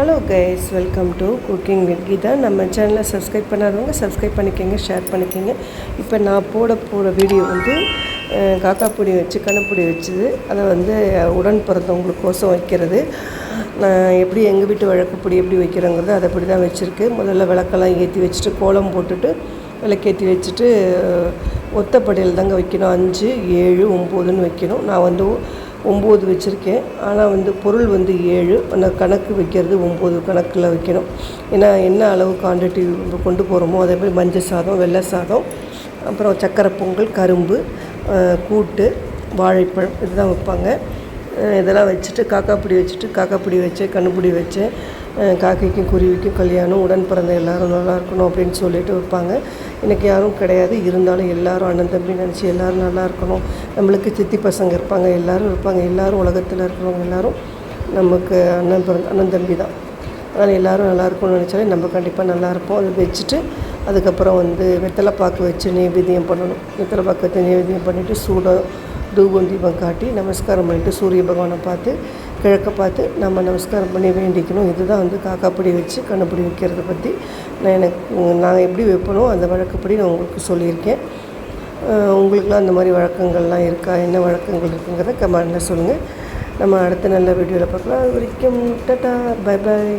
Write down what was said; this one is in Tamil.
Hello guys welcome to cooking with Geetha நம்ம சேனலை சப்ஸ்கிரைப் பண்ணாதவங்க சப்ஸ்கிரைப் பண்ணிக்கோங்க ஷேர் பண்ணிக்கோங்க. இப்போ நான் போட போகிற வீடியோ வந்து காக்கா பொடி வச்சு கணப்பொடி வச்சுது அதை வந்து உடன் பிறந்தவங்களுக்கோசம் வைக்கிறது. நான் எப்படி எங்கள் வீட்டு வழக்கப்பொடி எப்படி வைக்கிறோங்கிறது அதை அப்படி தான் வச்சுருக்கு. முதல்ல விளக்கெல்லாம் ஏற்றி வச்சுட்டு கோலம் போட்டுட்டு விளக்கேற்றி வச்சுட்டு அஹ், ஒத்தப்படையில் தாங்க வைக்கணும். அஞ்சு ஏழு ஒம்போதுன்னு வைக்கணும். நான் வந்து ஒம்பது வச்சுருக்கேன். ஆனால் வந்து பொருள் வந்து ஏழு. ஆனால் கணக்கு வைக்கிறது ஒம்பது கணக்கில் வைக்கணும். ஏன்னா என்ன அளவு குவான்டிட்டி கொண்டு போகிறோமோ அதே மாதிரி மஞ்சள் சாதம் வெள்ளை சாதம் அப்புறம் சக்கரை பொங்கல் கரும்பு கூட்டு வாழைப்பழம் இதுதான் வைப்பாங்க. இதெல்லாம் வச்சுட்டு காக்காப்பிடி வச்சுட்டு காக்காப்பிடி வச்சு கண்ணுப்பிடி வச்சு காக்கைக்கும் குருவிக்கும் கல்யாணம் உடன் பிறந்த எல்லாரும் நல்லா இருக்கணும் அப்படின்னு சொல்லிட்டு வைப்பாங்க. எனக்கு யாரும் கிடையாது. இருந்தாலும் எல்லாரும் அண்ணன் தம்பி நினச்சி எல்லோரும் நல்லா இருக்கணும். நம்மளுக்கு சித்தி பசங்க இருப்பாங்க. எல்லோரும் இருப்பாங்க. எல்லோரும் உலகத்தில் இருக்கிறவங்க எல்லாரும் நமக்கு அண்ணன் பிறந்த அண்ணன் தம்பி தான். அதனால் எல்லாரும் நல்லா இருக்கணும்னு நினச்சாலே நம்ம கண்டிப்பாக நல்லா இருப்போம். அதை வச்சுட்டு அதுக்கப்புறம் வந்து வெத்தலை பாக்கு வச்சு நைவேத்தியம் பண்ணணும். வெத்தலை பாக்கு வச்சு நைவேத்தியம் பண்ணிவிட்டு சூடாக தூபம் தீபம் காட்டி நமஸ்காரம் பண்ணிட்டு சூரிய பகவானை பார்த்து கிழக்க பார்த்து நம்ம நமஸ்காரம் பண்ணி வேண்டிக்கணும். இதுதான் வந்து காக்காப்படி வச்சு கண்ணுப்படி வைக்கிறத பற்றி நான் எனக்கு நான் எப்படி வைப்பனோ அந்த வழக்கப்படி நான் உங்களுக்கு சொல்லியிருக்கேன். உங்களுக்குலாம் அந்த மாதிரி வழக்கங்கள்லாம் இருக்கா? என்ன வழக்கங்கள் இருக்குங்கிறத கமெண்டில் சொல்லுங்கள் நம்ம அடுத்த நல்ல வீடியோவில் பார்க்கலாம். அது வரைக்கும் டட்டா பை பாய்